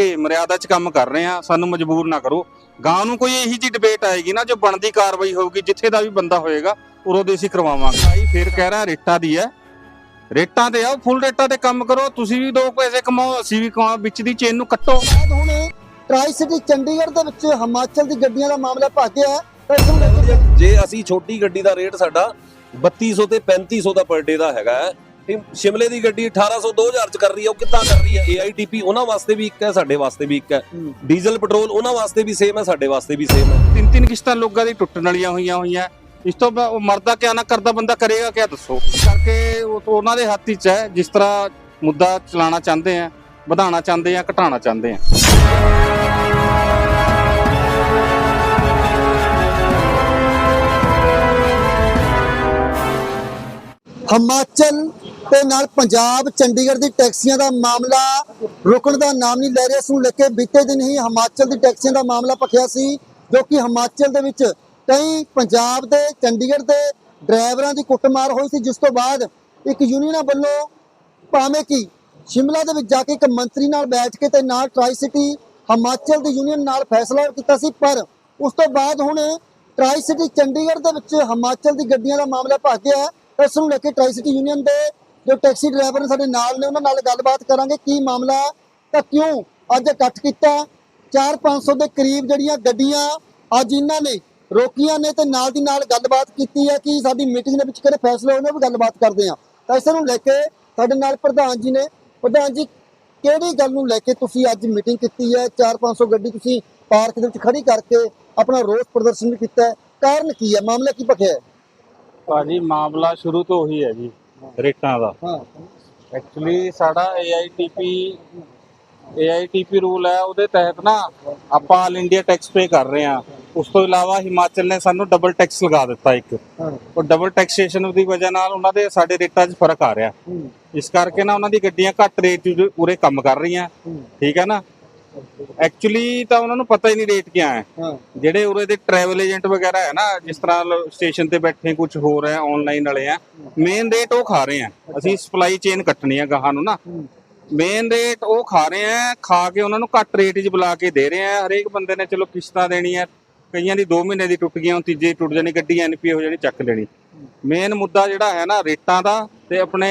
ਕੇ ਮਰਿਆਦਾ 'ਚ ਕੰਮ ਕਰ ਰਹੇ ਆ ਸਾਨੂੰ ਮਜਬੂਰ ਨਾ ਕਰੋ। ਗਾਂ ਨੂੰ ਕੋਈ ਇਹੀ ਜੀ ਡਿਬੇਟ ਆਏਗੀ ਨਾ ਜੋ ਬਣਦੀ ਕਾਰਵਾਈ ਹੋਊਗੀ ਜਿੱਥੇ ਦਾ ਵੀ ਬੰਦਾ ਹੋਏਗਾ ਉਰੋਂ ਦੇ ਅਸੀਂ ਕਰਵਾਵਾਂਗੇ। ਭਾਈ ਫਿਰ ਕਹਿ ਰਿਹਾ ਰੇਟਾਂ ਦੀ ਹੈ ਰੇਟਾਂ ਤੇ ਆਓ ਫੁੱਲ ਰੇਟਾਂ ਤੇ ਕੰਮ ਕਰੋ। ਤੁਸੀਂ ਵੀ ਦੋ ਪੈਸੇ ਕਮਾਓ ਅਸੀਂ ਵੀ ਕਮਾਓ ਵਿੱਚ ਦੀ ਚੇਨ ਨੂੰ ਕੱਟੋ। ਹੁਣ ਟਰਾਈ ਸਿਟੀ ਚੰਡੀਗੜ੍ਹ ਦੇ ਵਿੱਚ ਹਿਮਾਚਲ ਦੀ ਗੱਡੀਆਂ ਦਾ ਮਾਮਲਾ ਭਾਗਿਆ ਹੈ। ਤਾਂ ਇਸ ਨੂੰ ਲੈ ਕੇ ਜੇ ਅਸੀਂ ਛੋਟੀ ਗੱਡੀ ਦਾ ਰੇਟ ਸਾਡਾ 3200 ਤੇ 3500 ਦਾ ਪਰ ਡੇ ਦਾ ਹੈਗਾ ਸ਼ਿਮਲੇ ਦੀ ਗੱਡੀ 1800 2000 ਚ ਕਰ ਰਹੀ ਹੈ ਉਹ ਕਿੱਦਾਂ ਕਰ ਰਹੀ ਹੈ? AITP ਉਹਨਾਂ ਵਾਸਤੇ ਵੀ ਇੱਕ ਹੈ ਸਾਡੇ ਵਾਸਤੇ ਵੀ ਇੱਕ ਹੈ। ਡੀਜ਼ਲ ਪੈਟਰੋਲ ਉਹਨਾਂ ਵਾਸਤੇ ਵੀ ਸੇਮ ਹੈ ਸਾਡੇ ਵਾਸਤੇ ਵੀ ਸੇਮ ਹੈ। ਤਿੰਨ ਤਿੰਨ ਕਿਸ਼ਤਾਂ ਲੋਕਾਂ ਦੀ ਟੁੱਟਣ ਵਾਲੀਆਂ ਹੋਈਆਂ ਹੋਈਆਂ। ਇਸ ਤੋਂ ਬਾ- ਉਹ ਮਰਦਾ ਕਿਆ ਨਾ ਕਰਦਾ ਬੰਦਾ ਕਰੇਗਾ ਕਿਆ ਦੱਸੋ? ਕਰਕੇ ਉਹ ਤਾਂ ਉਹਨਾਂ ਦੇ ਹੱਥ ਵਿੱਚ ਹੈ ਜਿਸ ਤਰ੍ਹਾਂ ਮੁੱਦਾ ਚਲਾਉਣਾ ਚਾਹੁੰਦੇ ਆ ਵਧਾਉਣਾ ਚਾਹੁੰਦੇ ਆ ਘਟਾਉਣਾ ਚਾਹੁੰਦੇ ਆ। ਹਿਮਾਚਲ ਤੇ ਨਾਲ ਪੰਜਾਬ, ਚੰਡੀਗੜ੍ਹ ਦੀ ਟੈਕਸੀਆਂ ਦਾ ਮਾਮਲਾ ਰੁਕਣ ਦਾ ਨਾਮ ਨਹੀਂ ਲੈ ਰਿਹਾ। ਇਸ ਨੂੰ ਲੈ ਕੇ ਬੀਤੇ ਦਿਨ ਹੀ ਹਿਮਾਚਲ ਦੀ ਟੈਕਸੀਆਂ ਦਾ ਮਾਮਲਾ ਭਖਿਆ ਸੀ, ਜੋ ਕਿ ਹਿਮਾਚਲ ਦੇ ਵਿੱਚ ਕਈ ਪੰਜਾਬ ਦੇ, ਚੰਡੀਗੜ੍ਹ ਦੇ ਡਰਾਈਵਰਾਂ ਦੀ ਕੁੱਟਮਾਰ ਹੋਈ ਸੀ। ਜਿਸ ਤੋਂ ਬਾਅਦ ਇੱਕ ਯੂਨੀਅਨਾਂ ਵੱਲੋਂ ਭਾਵੇਂ ਕਿ ਸ਼ਿਮਲਾ ਦੇ ਵਿੱਚ ਜਾ ਕੇ ਇੱਕ ਮੰਤਰੀ ਨਾਲ ਬੈਠ ਕੇ ਤੇ ਨਾਲ ਟਰਾਈ ਸਿਟੀ ਹਿਮਾਚਲ ਦੀ ਯੂਨੀਅਨ ਨਾਲ ਫੈਸਲਾ ਕੀਤਾ ਸੀ, ਪਰ ਉਸ ਤੋਂ ਬਾਅਦ ਹੁਣ ਟਰਾਈ ਸਿਟੀ ਚੰਡੀਗੜ੍ਹ ਦੇ ਵਿੱਚ ਹਿਮਾਚਲ ਦੀ ਗੱਡੀਆਂ ਦਾ ਮਾਮਲਾ ਭਖ ਗਿਆ। ਇਸ ਨੂੰ ਲੈ ਕੇ ਟਰਾਈ ਸਿਟੀ ਯੂਨੀਅਨ ਦੇ ਜੋ ਟੈਕਸੀ ਡਰਾਈਵਰ ਨੇ ਸਾਡੇ ਨਾਲ ਨੇ, ਉਹਨਾਂ ਨਾਲ ਗੱਲਬਾਤ ਕਰਾਂਗੇ ਕੀ ਮਾਮਲਾ ਤਾਂ ਕਿਉਂ ਅੱਜ ਇਕੱਠ ਕੀਤਾ 4-500 ਦੇ ਕਰੀਬ ਜਿਹੜੀਆਂ ਗੱਡੀਆਂ ਅੱਜ ਇਹਨਾਂ ਨੇ ਰੋਕੀਆਂ ਨੇ ਤੇ ਨਾਲ ਦੀ ਨਾਲ ਗੱਲਬਾਤ ਕੀਤੀ ਹੈ ਕਿ ਸਾਡੀ ਮੀਟਿੰਗ ਦੇ ਵਿੱਚ ਕਿਹੜੇ ਫੈਸਲੇ ਹੋਣੇ ਉਹ ਵੀ ਗੱਲਬਾਤ ਕਰਦੇ ਹਾਂ। ਤਾਂ ਇਸ ਨੂੰ ਲੈ ਕੇ ਸਾਡੇ ਨਾਲ ਪ੍ਰਧਾਨ ਜੀ ਨੇ, ਪ੍ਰਧਾਨ ਜੀ, ਕਿਹੜੀ ਗੱਲ ਨੂੰ ਲੈ ਕੇ ਤੁਸੀਂ ਅੱਜ ਮੀਟਿੰਗ ਕੀਤੀ ਹੈ? 4-500 ਗੱਡੀ ਤੁਸੀਂ ਪਾਰਕ ਦੇ ਵਿੱਚ ਖੜੀ ਕਰਕੇ ਆਪਣਾ ਰੋਸ ਪ੍ਰਦਰਸ਼ਨ ਵੀ ਕੀਤਾ ਹੈ। ਕਾਰਨ ਕੀ ਹੈ? ਮਾਮਲਾ ਕੀ ਭਖਿਆ ਹੈ? ਭਾਜੀ ਮਾਮਲਾ ਸ਼ੁਰੂ ਤੋਂ ਉਹੀ ਹੈ ਜੀ ਰੇਟਾਂ ਦਾ। ਹਾਂ। ਐਕਚੁਅਲੀ ਸਾਡਾ AITP AITP ਰੂਲ ਹੈ ਉਹਦੇ ਤਹਿਤ ਨਾ ਆਪਾਂ ਆਲ ਇੰਡੀਆ ਟੈਕਸ ਪੇ ਕਰ ਰਹੇ ਹਾਂ। ਉਸ ਤੋਂ ਇਲਾਵਾ ਹਿਮਾਚਲ ਨੇ ਸਾਨੂੰ ਡਬਲ ਟੈਕਸ ਲਗਾ ਦਿੱਤਾ ਇੱਕ। ਉਹ ਡਬਲ ਟੈਕਸੇਸ਼ਨ ਦੀ ਵਜ੍ਹਾ ਨਾਲ ਉਹਨਾਂ ਦੇ ਸਾਡੇ ਰੇਟਾਂ 'ਚ ਫ਼ਰਕ ਆ ਰਿਹਾ। ਇਸ ਕਰਕੇ ਨਾ ਉਹਨਾਂ ਦੀ ਗੱਡੀਆਂ ਘੱਟ ਰੇਟ 'ਚ ਉਰੇ ਕੰਮ ਕਰ ਰਹੀਆਂ। ਠੀਕ ਹੈ ਨਾ? ਐਕਚੁਅਲੀ ਤਾਂ ਉਹਨਾਂ ਨੂੰ ਪਤਾ ਹੀ ਨਹੀਂ ਰੇਟ ਕਿਆ ਹੈ। ਹਾਂ। ਜਿਹੜੇ ਉਰੇ ਦੇ ਟਰੈਵਲ ਏਜੰਟ ਵਗੈਰਾ ਹੈ ਨਾ ਜਿਸ ਤਰ੍ਹਾਂ ਸਟੇਸ਼ਨ ਤੇ ਬੈਠੇ ਕੁਝ ਹੋ ਰਿਹਾ ਆਨਲਾਈਨ ਵਾਲੇ ਆ ਮੇਨ ਰੇਟ ਉਹ ਖਾ ਰਹੇ ਆ। ਅਸੀਂ ਸਪਲਾਈ ਚੇਨ ਕੱਟਣੀ ਆ ਗਾਹਾਂ ਨੂੰ ਨਾ। ਹੂੰ, ਮੇਨ ਰੇਟ ਉਹ ਖਾ ਰਹੇ ਆ ਖਾ ਕੇ ਉਹਨਾਂ ਨੂੰ ਘੱਟ ਰੇਟ 'ਚ ਬੁਲਾ ਕੇ ਦੇ ਰਹੇ ਆ। ਹਰੇਕ ਬੰਦੇ ਨੇ ਚਲੋ ਕਿਸ਼ਤਾਂ ਦੇਣੀਆਂ ਕਈਆਂ ਦੀ 2 ਮਹੀਨੇ ਦੀ ਟੁੱਟ ਗਈਆਂ ਹੁਣ ਤੀਜੇ ਟੁੱਟ ਜਾਣੀ ਗੱਡੀ ਐਨਪੀ ਹੋ ਜਾਣੀ ਚੱਕ ਲੈਣੀ। ਮੇਨ ਮੁੱਦਾ ਜਿਹੜਾ ਹੈ ਨਾ ਰੇਟਾਂ ਦਾ ਤੇ ਆਪਣੇ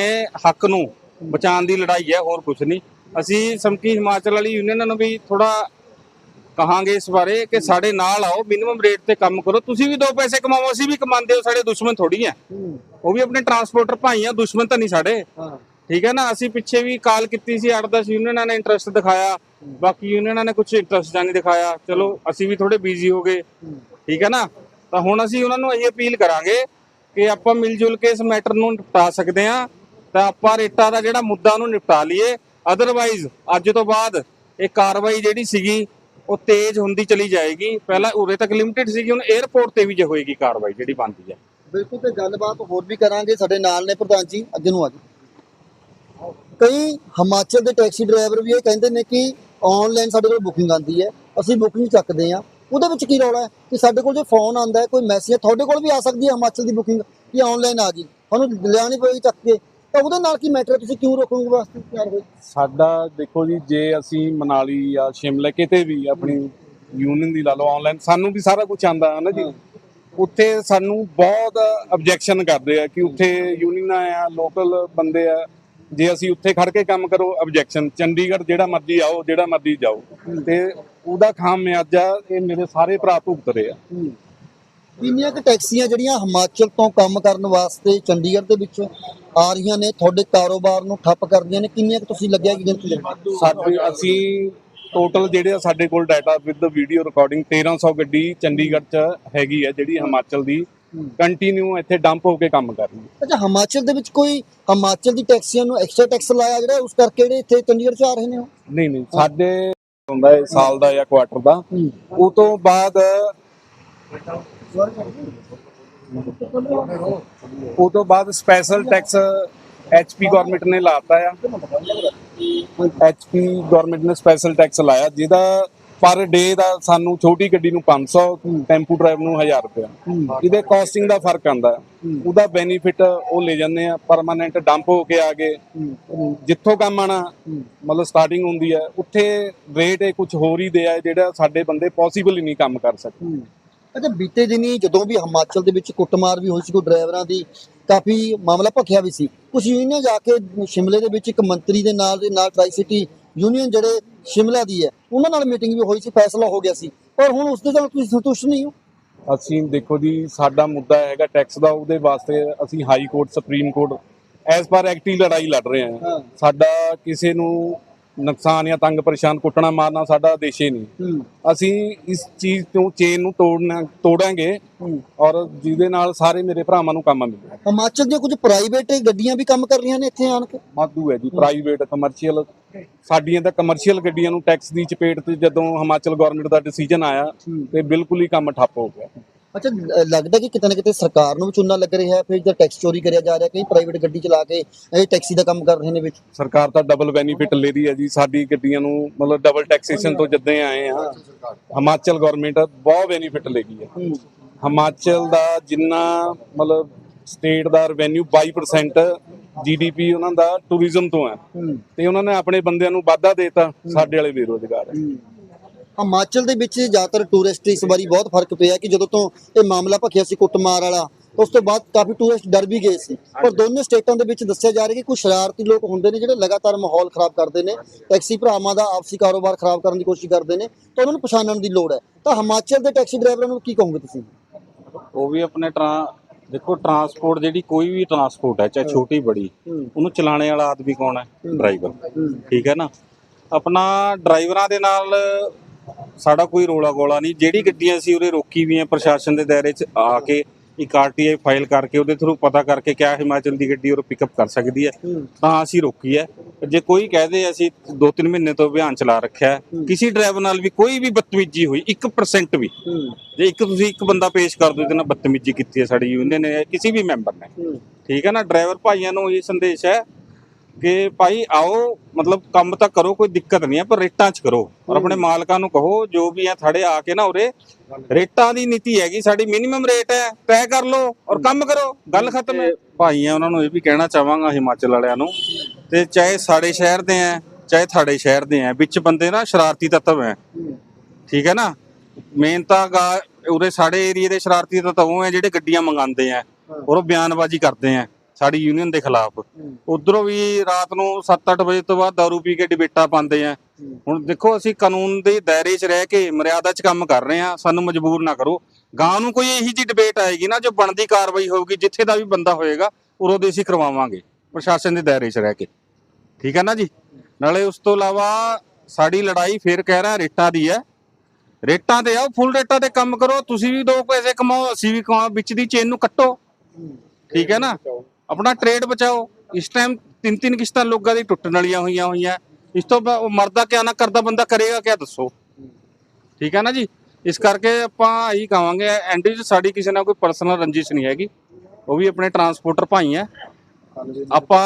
ਹੱਕ ਨੂੰ ਬਚਾਉਣ ਦੀ ਲੜਾਈ ਹੈ ਹੋਰ ਕੁਝ ਨਹੀਂ। ਅਸੀਂ ਸਮਕੀ ਹਿਮਾਚਲ ਵਾਲੀ ਯੂਨੀਅਨ ਨੂੰ ਵੀ ਥੋੜਾ ਕਹਾਂਗੇ ਇਸ ਬਾਰੇ ਕਿ ਸਾਡੇ ਨਾਲ ਆਓ ਮਿਨੀਮਮ ਰੇਟ ਤੇ ਕੰਮ ਕਰੋ। ਤੁਸੀਂ ਵੀ ਦੋ ਪੈਸੇ ਕਮਾਓ ਅਸੀਂ ਵੀ ਕਮਾਉਂਦੇ ਹੋ ਸਾਡੇ ਦੁਸ਼ਮਣ ਥੋੜੀ ਆ ਉਹ ਵੀ ਆਪਣੇ ਟਰਾਂਸਪੋਰਟਰ ਭਾਈ ਆ ਦੁਸ਼ਮਣ ਤਾਂ ਨਹੀਂ ਸਾਡੇ। ਠੀਕ ਹੈ ਨਾ ਅਸੀਂ ਪਿੱਛੇ ਵੀ ਕਾਲ ਕੀਤੀ ਸੀ 8-10 ਯੂਨੀਅਨਾਂ ਨੇ ਇੰਟਰਸਟ ਦਿਖਾਇਆ। ਬਾਕੀ ਯੂਨੀਅਨਾਂ ਨੇ ਕੁਝ ਇੰਟਰਸਟ ਨਹੀਂ ਦਿਖਾਇਆ। ਚਲੋ ਅਸੀਂ ਵੀ ਥੋੜੇ ਬਿਜ਼ੀ ਹੋ ਗਏ। ਠੀਕ ਹੈ ਨਾ ਤਾਂ ਹੁਣ ਅਸੀਂ ਉਹਨਾਂ ਨੂੰ ਇਹ ਅਪੀਲ ਕਰਾਂਗੇ ਕਿ ਆਪਾਂ ਮਿਲ ਜੁਲ ਕੇ ਇਸ ਮੈਟਰ ਨੂੰ ਨਿਪਟਾ ਸਕਦੇ ਹਾਂ। ਤਾਂ ਆਪਾਂ ਰੇਟਾਂ ਦਾ ਜਿਹੜਾ ਮੁੱਦਾ ਨੂੰ ਨਿਪਟਾ ਲਈਏ। ਅਦਰਵਾਈਜ਼ ਅੱਜ ਤੋਂ ਬਾਅਦ ਇਹ ਕਾਰਵਾਈ ਜਿਹੜੀ ਸੀਗੀ, ਉਹ ਤੇਜ਼ ਹੁੰਦੀ ਚਲੀ ਜਾਏਗੀ। ਪਹਿਲਾਂ ਉਰੇ ਤੱਕ ਲਿਮਟਿਡ ਸੀਗੀ, ਹੁਣ 에ਅਰਪੋਰਟ ਤੇ ਵੀ ਜੇ ਹੋਏਗੀ ਕਾਰਵਾਈ ਜਿਹੜੀ ਬਣਦੀ ਹੈ। ਬਿਲਕੁਲ, ਤੇ ਗੱਲਬਾਤ ਹੋਰ ਵੀ ਕਰਾਂਗੇ। ਸਾਡੇ ਨਾਲ ਨੇ ਪ੍ਰਧਾਨ ਜੀ ਅੱਗੇ ਨੂੰ ਆ ਜੀ ਕਈ ਹਿਮਾਚਲ ਦੇ ਟੈਕਸੀ ਡਰਾਈਵਰ ਵੀ ਇਹ ਕਹਿੰਦੇ ਨੇ ਕਿ ਆਨਲਾਈਨ ਸਾਡੇ ਕੋਲ ਬੁਕਿੰਗ ਆਂਦੀ ਹੈ। ਅਸੀਂ ਬੁਕਿੰਗ ਚੱਕਦੇ ਆ ਉਹਦੇ ਵਿੱਚ ਕੀ ਰੌਲਾ ਹੈ? ਕਿ ਸਾਡੇ ਕੋਲ ਜੇ ਫੋਨ ਆਂਦਾ ਹੈ, ਕੋਈ ਮੈਸੇਜ ਤੁਹਾਡੇ ਕੋਲ ਵੀ ਆ ਸਕਦੀ ਹੈ ਹਿਮਾਚਲ ਦੀ ਬੁਕਿੰਗ ਕਿ ਆਨਲਾਈਨ ਆ ਗਈ। ਤੁਹਾਨੂੰ ਲਿਆਣੀ ਪਏਗੀ ਚੱਕ ਕੇ। ਤਾਂ ਉਹਦੇ ਨਾਲ ਕੀ ਮੈਟਰ ਤੁਸੀਂ ਕਿਉਂ ਰੋਕੋਗੇ ਵਾਸਤੇ ਤਿਆਰ ਹੋਏ? ਸਾਡਾ ਦੇਖੋ ਜੀ ਜੇ ਅਸੀਂ ਮਨਾਲੀ ਜਾਂ ਸ਼ਿਮਲੇ ਕਿਤੇ ਵੀ ਆਪਣੀ ਯੂਨੀਅਨ ਦੀ ਲਾ ਲਓ ਆਨਲਾਈਨ ਸਾਨੂੰ ਵੀ ਸਾਰਾ ਕੁਝ ਆਂਦਾ ਹੈ ਨਾ ਜੀ? ਉੱਥੇ ਸਾਨੂੰ ਬਹੁਤ ਆਬਜੈਕਸ਼ਨ ਕਰਦੇ ਆ ਕਿ ਉੱਥੇ ਯੂਨੀਅਨਾਂ ਆ ਲੋਕਲ ਬੰਦੇ ਆ। ਜੇ ਅਸੀਂ ਉੱਥੇ ਖੜ ਕੇ ਕੰਮ ਕਰੋ ਆਬਜੈਕਸ਼ਨ ਚੰਡੀਗੜ੍ਹ ਜਿਹੜਾ ਮਰਜ਼ੀ ਆਓ ਜਿਹੜਾ ਮਰਜ਼ੀ ਜਾਓ। ਤੇ ਉਹਦਾ ਖਾਮ ਮਿਆਜਾ ਇਹ ਮੇਰੇ ਸਾਰੇ ਭਰਾ ਭੁਗਤ ਰਹੇ ਆ। ਕਿੰਨੀਆਂ ਕੁ ਟੈਕਸੀਆਂ ਜਿਹੜੀਆਂ ਹਿਮਾਚਲ ਤੋਂ ਕੰਮ ਕਰਨ ਵਾਸਤੇ ਚੰਡੀਗੜ੍ਹ ਦੇ ਵਿੱਚ ਆ ਰਹੀਆਂ ਨੇ ਤੁਹਾਡੇ ਕਾਰੋਬਾਰ ਨੂੰ ਠੱਪ ਕਰਦੀਆਂ ਨੇ ਕਿੰਨੀਆਂ ਕੁ ਤੁਸੀਂ ਲੱਗਿਆ ਕਿ ਗਿਣਤੀ ਸਾਡੇ ਅਸੀਂ ਟੋਟਲ ਜਿਹੜੇ ਸਾਡੇ ਕੋਲ ਡਾਟਾ ਵਿਦ ਵੀਡੀਓ ਰਿਕਾਰਡਿੰਗ 1300 ਗੱਡੀ ਚੰਡੀਗੜ੍ਹ ਚ ਹੈਗੀ ਹੈ ਜਿਹੜੀ ਹਿਮਾਚਲ ਦੀ ਕੰਟੀਨਿਊ ਇੱਥੇ ਡੰਪ ਹੋ ਕੇ ਕੰਮ ਕਰ ਰਹੀ ਹੈ। ਅੱਛਾ ਹਿਮਾਚਲ ਦੇ ਵਿੱਚ ਕੋਈ ਹਿਮਾਚਲ ਦੀ ਟੈਕਸੀਆਂ ਨੂੰ ਐਕਸਟਰਾ ਟੈਕਸ ਲਾਇਆ ਜਿਹੜਾ ਉਸ ਕਰਕੇ ਜਿਹੜੇ ਇੱਥੇ ਚੰਡੀਗੜ੍ਹ ਚ ਆ ਰਹੇ ਨੇ ਉਹ? ਨਹੀਂ ਨਹੀਂ ਸਾਡੇ ਹੁੰਦਾ ਹੈ ਸਾਲ ਦਾ ਜਾਂ ਕੁਆਟਰ ਦਾ। ਉਹ ਤੋਂ ਬਾਅਦ ਉਹ ਤੋਂ ਬਾਅਦ ਸਪੈਸ਼ਲ ਟੈਕਸ ਐਚਪੀ ਗਵਰਨਮੈਂਟ ਨੇ ਲਾਤਾ ਆ। ਐਚਪੀ ਗਵਰਨਮੈਂਟ ਨੇ ਸਪੈਸ਼ਲ ਟੈਕਸ ਲਾਇਆ, ਜਿਹਦਾ ਪਰ ਡੇ ਦਾ ਸਾਨੂੰ ਛੋਟੀ ਗੱਡੀ ਨੂੰ 500 ਟੈਂਪੂ ਡਰਾਈਵਰ ਨੂੰ 1000 ਰੁਪਇਆ। ਇਹਦੇ ਕਾਸਟਿੰਗ ਦਾ ਫ਼ਰਕ ਆਂਦਾ ਉਹਦਾ ਬੈਨੀਫਿਟ ਉਹ ਲੈ ਜਾਂਦੇ ਆ ਪਰਮਾਨੈਂਟ ਡੰਪ ਹੋ ਕੇ ਆ ਗਏ। ਜਿੱਥੋਂ ਕੰਮ ਆਣਾ ਮਤਲਬ ਸਟਾਰਟਿੰਗ ਹੁੰਦੀ ਹੈ ਉੱਥੇ ਰੇਟ ਇਹ ਕੁਝ ਹੋਰ ਹੀ ਦੇ ਆ, ਜਿਹੜਾ ਸਾਡੇ ਬੰਦੇ ਪੋਸੀਬਲ ਹੀ ਨਹੀਂ ਕੰਮ ਕਰ ਸਕਦੇ। ਅੱਛਾ ਬੀਤੇ ਦਿਨੀ ਜਦੋਂ ਵੀ ਹਿਮਾਚਲ ਦੇ ਵਿੱਚ ਕੁੱਟਮਾਰ ਵੀ ਹੋਈ ਸੀ ਕੋਈ ਡਰਾਈਵਰਾਂ ਦੀ ਕਾਫੀ ਮਾਮਲਾ ਭਖਿਆ ਵੀ ਸੀ। ਕੁਝ ਯੂਨੀਅਨ ਜਾ ਕੇ ਸ਼ਿਮਲੇ ਦੇ ਵਿੱਚ ਇੱਕ ਮੰਤਰੀ ਦੇ ਨਾਲ ਦੇ ਨਾਲ ਟਰਾਈ ਸਿਟੀ ਯੂਨੀਅਨ ਜਿਹੜੇ ਸ਼ਿਮਲਾ ਦੀ ਹੈ ਉਹਨਾਂ ਨਾਲ ਮੀਟਿੰਗ ਵੀ ਹੋਈ ਸੀ ਫੈਸਲਾ ਹੋ ਗਿਆ ਸੀ। ਪਰ ਹੁਣ ਉਸ ਦੇ ਨਾਲ ਤੁਸੀਂ ਸੰਤੁਸ਼ਟ ਨਹੀਂ ਹੋ? ਅਸੀਂ ਦੇਖੋ ਜੀ ਸਾਡਾ ਮੁੱਦਾ ਹੈਗਾ ਟੈਕਸ ਦਾ ਉਹਦੇ ਵਾਸਤੇ ਅਸੀਂ high court supreme court as per act ਹੀ ਲੜਾਈ ਲੜ ਰਹੇ ਹਾਂ। ਸਾਡਾ ਕਿਸੇ ਨੂੰ ਨੁਕਸਾਨ ਜਾਂ ਤੰਗ ਪਰੇਸ਼ਾਨ ਕੁੱਟਣਾ ਮਾਰਨਾ ਸਾਡਾ ਉਦੇਸ਼ ਹੀ ਨਹੀਂ। ਅਸੀਂ ਇਸ ਚੀਜ਼ ਤੋਂ ਚੇਨ ਨੂੰ ਤੋੜਨਾ ਤੋੜਾਂਗੇ ਔਰ ਜਿਹਦੇ ਨਾਲ ਸਾਰੇ ਮੇਰੇ ਭਰਾਵਾਂ ਨੂੰ ਕੰਮ ਮਿਲੇ ਹਿਮਾਚਲ ਦੀਆਂ ਕੁਝ ਪ੍ਰਾਈਵੇਟ ਗੱਡੀਆਂ ਵੀ ਕੰਮ ਕਰ ਰਹੀਆਂ ਨੇ ਇੱਥੇ ਆਣ ਕੇ? ਵਾਧੂ ਹੈ ਜੀ ਪ੍ਰਾਈਵੇਟ ਕਮਰਸ਼ੀਅਲ ਸਾਡੀਆਂ ਤਾਂ ਕਮਰਸ਼ੀਅਲ ਗੱਡੀਆਂ ਨੂੰ ਟੈਕਸ ਦੀ ਚਪੇਟ ਤੇ ਜਦੋਂ ਹਿਮਾਚਲ ਗਵਰਨਮੈਂਟ ਦਾ ਡਿਸੀਜਨ ਆਇਆ ਤੇ ਬਿਲਕੁਲ ਹੀ ਕੰਮ ਠੱਪ ਹੋ ਗਿਆ। ਅੱਛਾ ਲੱਗਦਾ ਕਿ ਕਿਤੇ ਨਾ ਕਿਤੇ ਸਰਕਾਰ ਨੂੰ ਵੀ ਲੱਗ ਰਿਹਾ ਹੈ ਫਿਰ ਜਦ ਟੈਕਸ ਚੋਰੀ ਕਰਿਆ ਜਾ ਰਿਹਾ ਕਈ ਪ੍ਰਾਈਵੇਟ ਗੱਡੀ ਚਲਾ ਕੇ ਇਹ ਟੈਕਸੀ ਦਾ ਕੰਮ ਕਰ ਰਹੇ ਨੇ ਵਿੱਚ। ਸਰਕਾਰ ਤਾਂ ਡਬਲ ਬੈਨੀਫਿਟ ਲੈ ਰਹੀ ਹੈ ਜੀ ਸਾਡੀ ਗੱਡੀਆਂ ਨੂੰ ਮਤਲਬ ਡਬਲ ਟੈਕਸੇਸ਼ਨ ਤੋਂ ਜਿੱਦਾਂ ਆਏ ਆ। ਹਿਮਾਚਲ ਗਵਰਨਮੈਂਟ ਬਹੁਤ ਬੈਨੀਫਿਟ ਲੈ ਗਈ ਹੈ। ਹਿਮਾਚਲ ਦਾ ਜਿੰਨਾ ਮਤਲਬ ਸਟੇਟ ਦਾ ਰੈਵਨਿਊ 22% ਜੀਡੀਪੀ ਉਹਨਾਂ ਦਾ ਟੂਰਿਜ਼ਮ ਤੋਂ ਹੈ। ਤੇ ਉਹਨਾਂ ਨੇ ਆਪਣੇ ਬੰਦਿਆਂ ਨੂੰ ਵਾਧਾ ਦੇਤਾ ਸਾਡੇ ਵਾਲੇ ਬੇਰੋਜ਼ਗਾਰ ਹੈ। ਹਿਮਾਚਲ ਦੇ ਵਿੱਚ ਜ਼ਿਆਦਾਤਰ ਟੂਰਿਸਟ ਇਸ ਵਾਰੀ ਬਹੁਤ ਫ਼ਰਕ ਪਿਆ ਕਿ ਜਦੋਂ ਤੋਂ ਇਹ ਮਾਮਲਾ ਭਖਿਆ ਸੀ ਕੁੱਟਮਾਰ ਵਾਲਾ ਉਸ ਤੋਂ ਬਾਅਦ ਕਾਫੀ ਟੂਰਿਸਟ ਡਰ ਵੀ ਗਏ ਸੀ। ਪਰ ਦੋਨੋਂ ਸਟੇਟਾਂ ਦੇ ਵਿੱਚ ਦੱਸਿਆ ਜਾ ਰਿਹਾ ਕਿ ਕੁਝ ਸ਼ਰਾਰਤੀ ਲੋਕ ਹੁੰਦੇ ਨੇ ਜਿਹੜੇ ਲਗਾਤਾਰ ਮਾਹੌਲ ਖਰਾਬ ਕਰਦੇ ਨੇ ਟੈਕਸੀ ਭਰਾਵਾਂ ਦਾ ਆਪਸੀ ਕਾਰੋਬਾਰ ਖਰਾਬ ਕਰਨ ਦੀ ਕੋਸ਼ਿਸ਼ ਕਰਦੇ ਨੇ ਤਾਂ ਉਹਨਾਂ ਨੂੰ ਪਛਾਣਨ ਦੀ ਲੋੜ ਹੈ। ਤਾਂ ਹਿਮਾਚਲ ਦੇ ਟੈਕਸੀ ਡਰਾਈਵਰਾਂ ਨੂੰ ਕੀ ਕਹੋਗੇ ਤੁਸੀਂ? ਉਹ ਵੀ ਆਪਣੇ ਟਰਾਂ ਦੇਖੋ ਟਰਾਂਸਪੋਰਟ ਜਿਹੜੀ ਕੋਈ ਵੀ ਟਰਾਂਸਪੋਰਟ ਹੈ ਚਾਹੇ ਛੋਟੀ ਬੜੀ ਉਹਨੂੰ ਚਲਾਣੇ ਵਾਲਾ ਆਦਮੀ ਕੌਣ ਹੈ। ਡਰਾਈਵਰ। ਠੀਕ ਹੈ ਨਾ? ਆਪਣਾ ਡਰਾਈਵਰਾਂ ਦੇ ਨਾਲ ਸਾਡਾ ਕੋਈ ਰੋਲਾ ਗੋਲਾ ਨਹੀਂ। ਜਿਹੜੀ ਗੱਡੀਆਂ ਅਸੀਂ ਉਰੇ ਰੋਕੀ ਵੀ ਹੈ ਪ੍ਰਸ਼ਾਸਨ ਦੇ ਦਾਇਰੇ 'ਚ ਆ ਕੇ ਇੱਕ ਆਰਟੀਆਈ ਫਾਈਲ ਕਰਕੇ ਉਹਦੇ ਥਰੂ ਪਤਾ ਕਰਕੇ ਕਿਆ ਹਿਮਾਚਲ ਦੀ ਗੱਡੀ ਉਹ ਪਿਕਅਪ ਕਰ ਸਕਦੀ ਹੈ ਤਾਂ ਅਸੀਂ ਰੋਕੀ ਹੈ। ਜੇ ਕੋਈ ਕਹਦੇ ਅਸੀਂ 2-3 ਮਹੀਨੇ ਤੋਂ ਅਭਿਆਨ ਚਲਾ ਰੱਖਿਆ ਕਿਸੇ ਡਰਾਈਵਰ ਨਾਲ ਵੀ ਕੋਈ ਵੀ ਬਦਤਮੀਜ਼ੀ ਹੋਈ 1% ਵੀ। ਜੇ ਇੱਕ ਤੁਸੀਂ ਇੱਕ ਬੰਦਾ ਪੇਸ਼ ਕਰ ਦਿਓ ਇਹਦੇ ਨਾਲ ਬਦਤਮੀਜ਼ੀ ਕੀਤੀ ਹੈ ਸਾਡੀ ਯੂਨੀਅਨ ਨੇ ਕਿਸੇ ਵੀ ਮੈਂਬਰ ਨੇ। ਠੀਕ ਹੈ ਨਾ? ਡਰਾਈਵਰ ਭਾਈਆਂ ਨੂੰ ਇਹ ਸੰਦੇਸ਼ ਹੈ ਕਿ ਭਾਈ ਆਓ ਮਤਲਬ ਕੰਮ ਤਾਂ ਕਰੋ ਕੋਈ ਦਿੱਕਤ ਨਹੀਂ ਹੈ ਪਰ ਰੇਟਾਂ 'ਚ ਕਰੋ। ਔਰ ਆਪਣੇ ਮਾਲਕਾਂ ਨੂੰ ਕਹੋ ਜੋ ਵੀ ਹੈ ਥੜੇ ਆ ਕੇ ਨਾ ਉਰੇ ਰੇਟਾਂ ਦੀ ਨੀਤੀ ਹੈਗੀ ਸਾਡੀ ਮਿਨੀਮਮ ਰੇਟ ਹੈ ਤੈਅ ਕਰ ਲਓ ਔਰ ਕੰਮ ਕਰੋ ਗੱਲ ਖਤਮ ਹੈ। ਭਾਈ ਆ ਉਹਨਾਂ ਨੂੰ ਇਹ ਵੀ ਕਹਿਣਾ ਚਾਹਾਂਗਾ ਹਿਮਾਚਲ ਵਾਲਿਆਂ ਨੂੰ ਤੇ ਚਾਹੇ ਸਾਡੇ ਸ਼ਹਿਰ ਦੇ ਆ ਚਾਹੇ ਤੁਹਾਡੇ ਸ਼ਹਿਰ ਦੇ ਆ ਵਿੱਚ ਬੰਦੇ ਨਾ ਸ਼ਰਾਰਤੀ ਤੱਤਵ ਹੈ। ਠੀਕ ਹੈ ਨਾ? ਮੇਨ ਤਾਂ ਉਰੇ ਸਾਡੇ ਏਰੀਏ ਦੇ ਸ਼ਰਾਰਤੀ ਤੱਤਵ ਉਹ ਹੈ ਜਿਹੜੇ ਗੱਡੀਆਂ ਮੰਗਾਉਂਦੇ ਆ ਔਰ ਉਹ ਬਿਆਨਬਾਜ਼ੀ ਕਰਦੇ ਆ ਸਾਡੀ ਯੂਨੀਅਨ ਦੇ ਖਿਲਾਫ। ਉਧਰੋਂ ਵੀ ਰਾਤ ਨੂੰ 7-8 ਵਜੇ ਤੋਂ ਬਾਅਦ ਦਾਰੂ ਪੀ ਕੇ ਡਿਬੇਟਾਂ ਪਾਉਂਦੇ ਆ। ਹੁਣ ਦੇਖੋ ਅਸੀਂ ਕਾਨੂੰਨ ਦੇ ਦਾਇਰੇ 'ਚ ਰਹਿ ਕੇ ਮਰਿਆਦਾ 'ਚ ਕੰਮ ਕਰ ਰਹੇ ਆ ਸਾਨੂੰ ਮਜਬੂਰ ਨਾ ਕਰੋ। ਗਾਂ ਨੂੰ ਕੋਈ ਇਹੀ ਜੀ ਡਿਬੇਟ ਆਏਗੀ ਨਾ ਜੋ ਬਣਦੀ ਕਾਰਵਾਈ ਹੋਊਗੀ ਜਿੱਥੇ ਦਾ ਵੀ ਬੰਦਾ ਹੋਏਗਾ ਉਰੋਂ ਦੇ ਅਸੀਂ ਕਰਵਾਵਾਂਗੇ ਪ੍ਰਸ਼ਾਸਨ ਦੇ ਦਾਇਰੇ 'ਚ ਰਹਿ ਕੇ। ਠੀਕ ਹੈ ਨਾ ਜੀ? ਨਾਲੇ ਉਸ ਤੋਂ ਇਲਾਵਾ ਸਾਡੀ ਲੜਾਈ ਫੇਰ ਕਹਿ ਰਿਹਾ ਰੇਟਾਂ ਦੀ ਹੈ। ਰੇਟਾਂ ਤੇ ਆਓ ਫੁੱਲ ਰੇਟਾਂ ਤੇ ਕੰਮ ਕਰੋ ਤੁਸੀਂ ਵੀ ਦੋ ਪੈਸੇ ਕਮਾਓ ਅਸੀਂ ਵੀ ਕਮਾਓ ਵਿੱਚ ਦੀ ਚੇਨ ਨੂੰ ਕੱਟੋ। ਠੀਕ ਹੈ ਨਾ? ਆਪਣਾ ਟ੍ਰੇਡ ਬਚਾਓ। ਇਸ ਟਾਈਮ ਤਿੰਨ ਤਿੰਨ ਕਿਸ਼ਤਾਂ ਲੋਕਾਂ ਦੀ ਟੁੱਟਣ ਵਾਲੀਆਂ ਹੋਈਆਂ ਹੋਈਆਂ। ਇਸ ਤੋਂ ਉਹ ਮਰਦਾ ਕਿਆ ਨਾ ਕਰਦਾ ਬੰਦਾ ਕਰੇਗਾ ਕਿਆ ਦੱਸੋ। ਠੀਕ ਹੈ ਨਾ ਜੀ? ਇਸ ਕਰਕੇ ਆਪਾਂ ਇਹੀ ਕਹਾਂਗੇ ਐਂਡੀ ਚ ਸਾਡੀ ਕਿਸੇ ਨਾਲ ਕੋਈ ਪਰਸਨਲ ਰੰਜਿਸ਼ ਨਹੀਂ ਹੈਗੀ। ਉਹ ਵੀ ਆਪਣੇ ਟਰਾਂਸਪੋਰਟਰ ਭਾਈ ਆ ਆਪਾਂ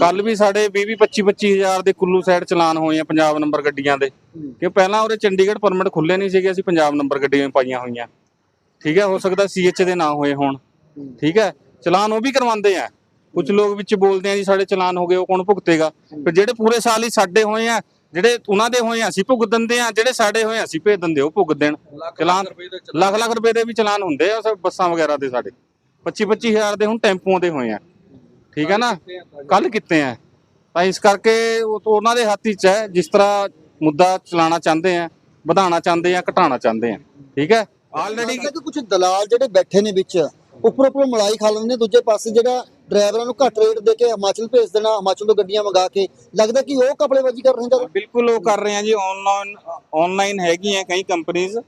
ਕੱਲ ਵੀ ਸਾਡੇ 20 20 25 25000 ਦੇ ਕੁੱਲੂ ਸਾਈਡ ਚਲਾਨ ਹੋਏ ਆ ਪੰਜਾਬ ਨੰਬਰ ਗੱਡੀਆਂ ਦੇ। ਕਿ ਪਹਿਲਾਂ ਉਹਦੇ ਚੰਡੀਗੜ੍ਹ ਪਰਮਿਟ ਖੁੱਲੇ ਨਹੀਂ ਸੀਗੇ ਅਸੀਂ ਪੰਜਾਬ ਨੰਬਰ ਗੱਡੀਆਂ ਪਾਈਆਂ ਹੋਈਆਂ। ਠੀਕ ਹੈ ਹੋ ਸਕਦਾ ਸੀਐਚ ਦੇ ਨਾ ਹੋਏ ਹੋਣ। ਠੀਕ ਹੈ ਚਲਾਨ ਉਹ ਵੀ ਕਰਵਾਉਂਦੇ ਆ। ਕੁਝ ਲੋਕ ਵਿੱਚ ਬੋਲਦੇ ਆ ਜੀ ਸਾਡੇ ਚਲਾਨ ਹੋ ਗਏ ਉਹ ਕੌਣ ਭੁਗਤੇਗਾ? ਫਿਰ ਜਿਹੜੇ ਪੂਰੇ ਸਾਲ ਹੀ ਸਾਡੇ ਹੋਏ ਆ ਜਿਹੜੇ ਉਹਨਾਂ ਦੇ ਹੋਏ ਆ ਅਸੀਂ ਭੁਗਤ ਦਿੰਦੇ ਆ ਜਿਹੜੇ ਸਾਡੇ ਹੋਏ ਆ ਅਸੀਂ ਭੇਜ ਦਿੰਦੇ ਉਹ ਭੁਗਤ ਦੇਣ। ਚਲਾਨ ਲੱਖ ਲੱਖ ਰੁਪਏ ਦੇ ਵੀ ਚਲਾਨ ਹੁੰਦੇ ਆ ਸਭ ਬੱਸਾਂ ਵਗੈਰਾ ਦੇ ਸਾਡੇ। 25 25000 ਦੇ ਹੁਣ ਟੈਂਪੂਆਂ ਦੇ ਹੋਏ ਆ। ਠੀਕ ਹੈ ਨਾ? ਕੱਲ ਕਿਤੇ ਆ ਤਾਂ ਇਸ ਕਰਕੇ ਉਹ ਤੋਂ ਉਹਨਾਂ ਦੇ ਹੱਥ 'ਚ ਹੈ ਜਿਸ ਤਰ੍ਹਾਂ ਮੁੱਦਾ ਚਲਾਉਣਾ ਚਾਹੁੰਦੇ ਆ ਵਧਾਉਣਾ ਚਾਹੁੰਦੇ ਆ ਘਟਾਉਣਾ ਚਾਹੁੰਦੇ ਆ। ਠੀਕ ਹੈ ਆਲਰੇਡੀ ਕਿ ਕੁਝ ਦਲਾਲ ਜਿਹੜੇ ਬੈਠੇ ਨੇ ਵਿੱਚ ਉੱਪਰੋਂ ਉੱਪਰੋਂ ਮਲਾਈ ਖਾ ਲੈਂਦੇ ਨੇ ਦੂਜੇ ਪਾਸੇ ਜਿਹੜਾ ਡਰਾਈਵਰਾਂ ਨੂੰ ਘੱਟ ਰੇਟ ਦੇ ਕੇ ਹਿਮਾਚਲ ਭੇਜ ਦੇਣਾ ਹਿਮਾਚਲ ਤੋਂ ਗੱਡੀਆਂ ਮੰਗਾ ਕੇ। ਲੱਗਦਾ ਕਿ ਉਹ ਕਪੜੇਬਾਜ਼ੀ ਕਰ ਰਹੇ ਨੇ ਬਿਲਕੁਲ ਉਹ ਕਰ ਰਹੇ ਆ ਜੀ ਆਨਲਾਈਨ ਆਨਲਾਈਨ ਹੈਗੀ ਆ ਕਈ ਕੰਪਨੀਆਂ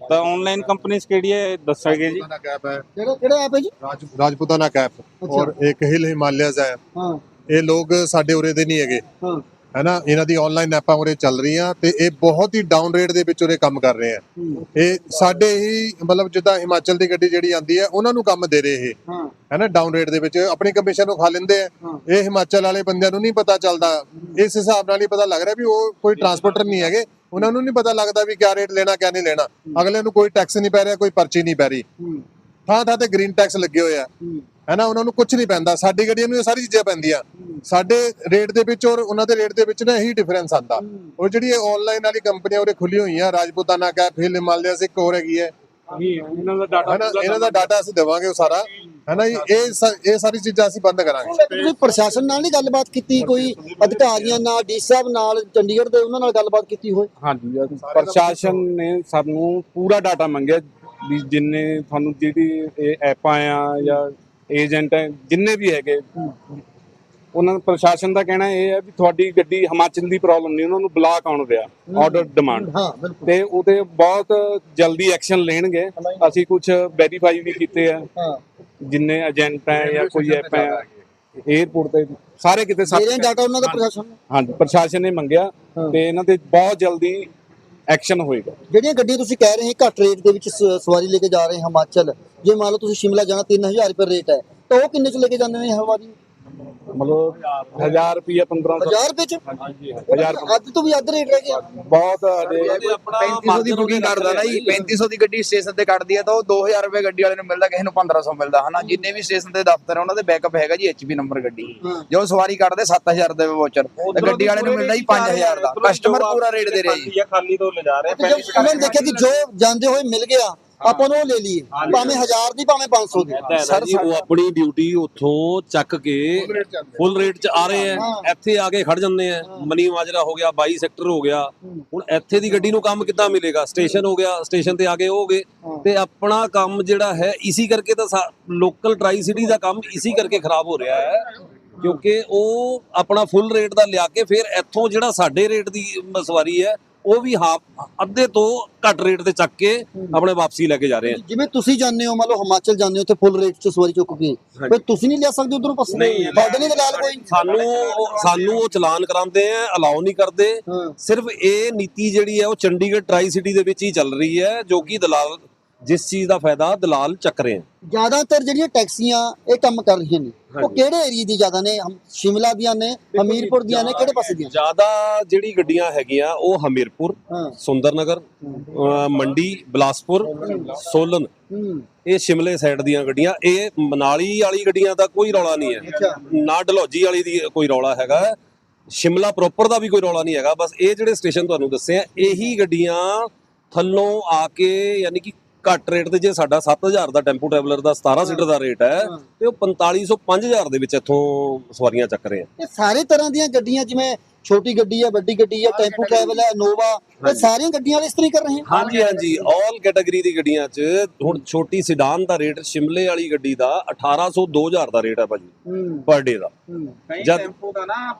ਤਾਂ ਆਨਲਾਈਨ ਕੰਪਨੀਆਂ ਕਿਹੜੀ ਹੈ ਦੱਸਾਂਗੇ ਜੀ? ਕਿਹੜਾ ਕਿਹੜਾ ਐਪ ਹੈ ਜੀ? ਰਾਜਪੂਤਾਨਾ ਕੈਪ ਔਰ ਇੱਕ ਹਿਲ ਹਿਮਾਲਿਆਜ਼ ਐਪ ਹਾਂ। ਇਹ ਲੋਕ ਸਾਡੇ ਉਰੇ ਦੇ ਨਹੀਂ ਹੈਗੇ। ਹਾਂ। ਹੈਨਾ ਇਹਨਾਂ ਦੀ ਆਨਲਾਈਨ ਐਪਾਂ ਉਰੇ ਚੱਲ ਰਹੀਆਂ ਤੇ ਇਹ ਬਹੁਤ ਹੀ ਡਾਊਨ ਰੇਟ ਦੇ ਵਿੱਚ ਉਰੇ ਕੰਮ ਕਰ ਰਹੇ ਆ। ਇਹ ਸਾਡੇ ਹੀ ਮਤਲਬ ਜਿੱਦਾਂ ਹਿਮਾਚਲ ਦੀ ਗੱਡੀ ਜਿਹੜੀ ਆਂਦੀ ਹੈ ਉਹਨਾਂ ਨੂੰ ਕੰਮ ਦੇ ਰਹੇ ਇਹ। ਹਾਂ। ਹੈਨਾ ਡਾਊਨ ਰੇਟ ਦੇ ਵਿੱਚ ਆਪਣੀ ਕਮਿਸ਼ਨ ਨੂੰ ਖਾ ਲੈਂਦੇ ਆ। ਇਹ ਹਿਮਾਚਲ ਵਾਲੇ ਬੰਦਿਆਂ ਨੂੰ ਨਹੀਂ ਪਤਾ ਚੱਲਦਾ। ਇਸ ਹਿਸਾਬ ਨਾਲ ਹੀ ਪਤਾ ਲੱਗ ਰਿਹਾ ਵੀ ਉਹ ਕੋਈ ਟਰਾਂਸਪੋਰਟਰ ਨਹੀਂ ਹੈਗੇ। ਉਹਨਾਂ ਨੂੰ ਨਹੀਂ ਪਤਾ ਲੱਗਦਾ ਵੀ ਕਿਆ ਰੇਟ ਲੈਣਾ ਕਿਆ ਨਹੀਂ ਲੈਣਾ। ਅਗਲੇ ਨੂੰ ਕੋਈ ਟੈਕਸ ਨਹੀਂ ਪੈ ਰਿਹਾ ਕੋਈ ਪਰਚੀ ਨਹੀਂ ਪੈ ਰਹੀ। ਥਾਂ ਥਾਂ ਤੇ ਗ੍ਰੀਨ ਟੈਕਸ ਲੱਗੇ ਹੋਏ ਆ। ਹੈਨਾ ਉਹਨਾਂ ਨੂੰ ਕੁਝ ਨਹੀਂ ਪੈਂਦਾ। ਸਾਡੀ ਗੱਡੀਆਂ ਨੂੰ ਇਹ ਸਾਰੀ ਚੀਜ਼ਾਂ ਪੈਂਦੀਆਂ। ਸਾਡੇ ਰੇਟ ਦੇ ਵਿੱਚ ਔਰ ਉਹਨਾਂ ਦੇ ਰੇਟ ਦੇ ਵਿੱਚ ਨਾ ਇਹੀ ਡਿਫਰੈਂਸ ਆਂਦਾ ਔਰ ਜਿਹੜੀ ਇਹ ਆਨਲਾਈਨ ਵਾਲੀ ਕੰਪਨੀਆਂ ਉਰੇ ਖੁੱਲੀ ਹੋਈਆਂ ਰਾਜਪੂਤਾਨਾ ਕੈਫ ਹਿਲ ਹਿਮਾਲਿਆ ਸੇ ਇੱਕ ਹੋਰ ਹੈਗੀ ਹੈ। ਇਹਨਾਂ ਦਾ ਡਾਟਾ ਹੈਨਾ ਇਹਨਾਂ ਦਾ ਡਾਟਾ ਅਸੀਂ ਦੇਵਾਂਗੇ ਉਹ ਸਾਰਾ। ਹੈਨਾ ਜੀ ਇਹ ਇਹ ਸਾਰੀ ਚੀਜ਼ਾਂ ਅਸੀਂ ਬੰਦ ਕਰਾਂਗੇ। ਤੁਸੀਂ ਪ੍ਰਸ਼ਾਸਨ ਨਾਲ ਨਹੀਂ ਗੱਲਬਾਤ ਕੀਤੀ ਕੋਈ ਅਧਿਕਾਰੀਆਂ ਨਾਲ ਡੀ ਸਾਹਿਬ ਨਾਲ ਚੰਡੀਗੜ੍ਹ ਦੇ ਉਹਨਾਂ ਨਾਲ ਗੱਲਬਾਤ ਕੀਤੀ ਹੋਏ? ਹਾਂਜੀ ਪ੍ਰਸ਼ਾਸਨ ਨੇ ਸਾਨੂੰ ਪੂਰਾ ਡਾਟਾ ਮੰਗਿਆ ਜਿੰਨੇ ਤੁਹਾਨੂੰ ਜਿਹੜੀ ਇਹ ਐਪਾਂ ਆ ਜਾਂ ਏਜੰਟ ਹੈ ਜਿੰਨੇ ਵੀ ਹੈਗੇ। ਉਹਨਾਂ ਦਾ ਪ੍ਰਸ਼ਾਸਨ ਦਾ ਕਹਿਣਾ ਇਹ ਹੈ ਵੀ ਤੁਹਾਡੀ ਗੱਡੀ ਹਿਮਾਚਲ ਦੀ ਪ੍ਰੋਬਲਮ ਨਹੀਂ ਉਹਨਾਂ ਨੂੰ ਬਲਾਕ ਆਉਣ ਦਿਆ ਆਰਡਰ ਡਿਮਾਂਡ ਹਾਂ ਬਿਲਕੁਲ। ਤੇ ਉਹਦੇ ਬਹੁਤ ਜਲਦੀ ਐਕਸ਼ਨ ਲੈਣਗੇ। ਅਸੀਂ ਕੁਝ ਵੈਰੀਫਾਈ ਵੀ ਕੀਤੇ ਆ। ਹਾਂ। ਜਿੰਨੇ ਏਜੰਟ ਹੈ ਜਾਂ ਕੋਈ ਐਪ ਹੈ 에어ਪੋਰਟ ਤੇ ਸਾਰੇ ਕਿਤੇ ਦੇ ਸਭ ਡਾਟਾ ਉਹਨਾਂ ਦਾ ਪ੍ਰਸ਼ਾਸਨ ਨੂੰ? ਹਾਂਜੀ ਪ੍ਰਸ਼ਾਸਨ ਨੇ ਮੰਗਿਆ। ਤੇ ਇਹਨਾਂ ਤੇ ਬਹੁਤ ਜਲਦੀ ਐਕਸ਼ਨ ਹੋਏਗਾ। ਜਿਹੜੀਆਂ ਗੱਡੀਆਂ ਤੁਸੀਂ ਕਹਿ ਰਹੇ ਹੋ ਘੱਟ ਰੇਟ ਦੇ ਵਿੱਚ ਸ- ਸਵਾਰੀ ਲੈ ਕੇ ਜਾ ਰਹੇ ਹੋ ਹਿਮਾਚਲ, ਜੇ ਮੰਨ ਲਓ ਤੁਸੀਂ ਸ਼ਿਮਲਾ ਜਾਣਾ 3000 ਰੁਪਏ ਰੇਟ ਹੈ, ਤਾਂ ਉਹ ਕਿੰਨੇ ਚ ਲੈ ਕੇ ਜਾਂਦੇ ਨੇ ਹਵਾਰੀ ਮਤਲਬ 1000 ਰੁਪਏ 1500 1000 ਰੁਪਏ ਚ? ਹਾਂਜੀ 1000 ਅੱਜ ਤੋਂ ਵੀ ਅੱਧ ਰੇਟ ਰਹਿ ਗਿਆ। ਬਹੁਤ ਅਜੇ 3500 ਦੀ ਬੁਕਿੰਗ ਕਰਦਾ ਨਾ ਜੀ 3500 ਦੀ ਗੱਡੀ ਸਟੇਸ਼ਨ ਤੇ ਕੱਢਦੀ ਹੈ ਤਾਂ ਉਹ 2000 ਰੁਪਏ ਗੱਡੀ ਵਾਲੇ ਨੂੰ ਮਿਲਦਾ ਕਿਸੇ ਨੂੰ 1500 ਮਿਲਦਾ। ਹਨਾ ਜਿੰਨੇ ਵੀ ਸਟੇਸ਼ਨ ਤੇ ਦਫ਼ਤਰ ਹੈ ਉਹਨਾਂ ਦੇ ਬੈਕਅਪ ਹੈਗਾ ਜੀ ਐਚਪੀ ਨੰਬਰ ਗੱਡੀ। ਜੋ ਸਵਾਰੀ ਕੱਢਦੇ 7000 ਦੇ ਵਾਚਰ ਗੱਡੀ ਵਾਲੇ ਨੂੰ ਮਿਲਦਾ ਜੀ 5000 ਦਾ। ਕਸਟਮਰ ਪੂਰਾ ਰੇਟ ਦੇ ਰਿਹਾ ਜੀ। ਖਾਲੀ ਤੋਂ ਲੈ ਜਾ ਰਹੇ ਨੇ ਦੇਖਿਆ ਕਿ ਜੋ ਜਾਂਦੇ ਹੋਏ ਮਿਲ ਗਿਆ ਆਪਾਂ ਨੂੰ ਉਹ ਲੈ ਲਈਏ। ਭਾਵੇਂ 1000 ਦੀ ਭਾਵੇਂ 500 ਦੀ। ਸਰ ਜੀ ਉਹ ਆਪਣੀ ਡਿਊਟੀ ਉੱਥੋਂ ਚੱਕ ਕੇ ਫੁੱਲ ਰੇਟ 'ਚ ਆ ਰਹੇ ਆ ਇੱਥੇ ਆ ਕੇ ਖੜ ਜਾਂਦੇ ਆ ਮਨੀ ਮਾਜਰਾ ਹੋ ਗਿਆ 22 ਸੈਕਟਰ ਹੋ ਗਿਆ। ਹੁਣ ਇੱਥੇ ਦੀ ਗੱਡੀ ਨੂੰ ਕੰਮ ਕਿੱਦਾਂ ਮਿਲੇਗਾ? ਸਟੇਸ਼ਨ ਹੋ ਗਿਆ ਸਟੇਸ਼ਨ ਤੇ ਆ ਕੇ ਹੋ ਗਏ। ਤੇ ਆਪਣਾ ਕੰਮ ਜਿਹੜਾ ਹੈ ਇਸੀ ਕਰਕੇ ਤਾਂ ਲੋਕਲ ਟਰਾਈ ਸਿਟੀ ਦਾ ਕੰਮ ਇਸੀ ਕਰਕੇ ਖਰਾਬ ਹੋ ਰਿਹਾ ਹੈ। ਕਿਉਂਕਿ ਉਹ ਆਪਣਾ ਫੁੱਲ ਰੇਟ ਦਾ ਲਿਆ ਕੇ ਫਿਰ ਇੱਥੋਂ ਜਿਹੜਾ ਸਾਡੇ ਰੇਟ ਦੀ ਸਵਾਰੀ ਹੈ ਉਹ ਵੀ ਹਾਫ ਅੱਧੇ ਤੋਂ ਘੱਟ ਰੇਟ ਤੇ ਚੱਕ ਕੇ ਆਪਣੇ ਵਾਪਸੀ ਲੈ ਕੇ ਜਾ ਰਹੇ ਆ। ਜਿਵੇਂ ਤੁਸੀਂ ਜਾਂਦੇ ਹੋ ਮੰਨ ਲਓ ਹਿਮਾਚਲ ਜਾਂਦੇ ਹੋ ਤੇ ਫੁੱਲ ਰੇਟ 'ਚ ਸਵਾਰੀ ਚੁੱਕ ਕੇ ਫਿਰ ਤੁਸੀਂ ਨਹੀਂ ਲਿਆ ਸਕਦੇ ਉਧਰੋਂ ਪਾਸੇ? ਨਹੀਂ, ਤੁਹਾਡੇ ਨਹੀਂ ਦਲਾਲ ਕੋਈ ਸਾਨੂੰ ਸਾਨੂੰ ਉਹ ਚਲਾਨ ਕਰਾਉਂਦੇ ਆ ਅਲਾਉ ਨਹੀਂ ਕਰਦੇ। ਸਿਰਫ ਇਹ ਨੀਤੀ ਜਿਹੜੀ ਹੈ ਉਹ ਚੰਡੀਗੜ੍ਹ ਟਰਾਈ ਸਿਟੀ ਦੇ ਵਿੱਚ ਹੀ ਚੱਲ ਰਹੀ ਹੈ ਜੋ ਕਿ ਦਲਾਲ ਜਿਸ ਚੀਜ਼ ਦਾ ਫਾਇਦਾ ਦਲਾਲ ਚੱਕ ਰਹੇ ਆ ਜ਼ਿਆਦਾਤਰ ਜਿਹੜੀਆਂ ਟੈਕਸੀਆਂ ਇਹ ਕੰਮ ਕਰ ਰਹੀਆਂ ਨੇ ਉਹ ਕਿਹੜੇ ਏਰੀਆ ਦੀ ਜ਼ਿਆਦਾ ਨੇ? ਹਮ- ਸ਼ਿਮਲਾ ਦੀਆਂ ਨੇ ਹਮੀਰਪੁਰ ਦੀਆਂ ਨੇ ਕਿਹੜੇ ਪਾਸੇ ਦੀਆਂ? ਜ਼ਿਆਦਾ ਜਿਹੜੀ ਗੱਡੀਆਂ ਹੈਗੀਆਂ ਉਹ ਹਮੀਰਪੁਰ ਹਾਂ। ਸੁੰਦਰਨਗਰ ਮੰਡੀ ਬਲਾਸਪੁਰ ਸੋਲਨ। ਹੂੰ। ਇਹ ਸ਼ਿਮਲੇ ਸਾਈਡ ਦੀਆਂ ਗੱਡੀਆਂ ਇਹ ਮਨਾਲੀ ਵਾਲੀ ਗੱਡੀਆਂ ਦਾ ਕੋਈ ਰੌਲਾ ਨਹੀਂ ਅੱਛਾ। ਹੈ ਨਾ ਡਲਹੌਜੀ ਵਾਲੀ ਦੀ ਕੋਈ ਰੌਲਾ ਹੈਗਾ। ਸ਼ਿਮਲਾ ਪ੍ਰੋਪਰ ਦਾ ਵੀ ਕੋਈ ਰੌਲਾ ਨਹੀਂ ਹੈਗਾ। ਬਸ ਇਹ ਜਿਹੜੇ ਸਟੇਸ਼ਨ ਤੁਹਾਨੂੰ ਦੱਸੇ ਆ ਇਹੀ ਗੱਡੀਆਂ ਥੱਲੋਂ ਆ ਕੇ ਯਾਨੀ ਕਿ ਘੱਟ ਰੇਟ ਤੇ ਜੇ ਸਾਡਾ 7000 ਦਾ ਟੈਂਪੂ ਟਰੈਵਲਰ ਦਾ 17 ਸੀਟਰ ਦਾ ਰੇਟ ਹੈ ਤੇ ਉਹ 4500 5000 ਦੇ ਵਿੱਚ ਇੱਥੋਂ ਸਵਾਰੀਆਂ ਚੱਕ ਰਹੇ ਆ। ਇਹ ਸਾਰੇ ਤਰ੍ਹਾਂ ਦੀਆਂ ਗੱਡੀਆਂ ਜਿਵੇਂ ਛੋਟੀ ਗੱਡੀ ਹੈ ਵੱਡੀ ਗੱਡੀ ਹੈ ਟੈਂਪੂ ਟਰੈਵਲ ਹੈ ਨੋਵਾ ਇਹ ਸਾਰੀਆਂ ਗੱਡੀਆਂ ਵਾਲੇ ਇਸ ਤਰ੍ਹਾਂ ਹੀ ਕਰ ਰਹੇ ਹਨ ਹਾਂਜੀ ਹਾਂਜੀ। ਆਲ ਕੈਟਾਗਰੀ ਦੀ ਗੱਡੀਆਂ 'ਚ ਹੁਣ ਛੋਟੀ ਸਿਡਾਨ ਦਾ ਰੇਟ ਸ਼ਿਮਲੇ ਵਾਲੀ ਗੱਡੀ ਦਾ 1800 2000 ਦਾ ਰੇਟ ਹੈ ਭਾਜੀ ਪਰ ਡੇ ਦਾ। ਕਈ ਜਦ- ਟੈਂਪੂ ਦਾ ਨਾ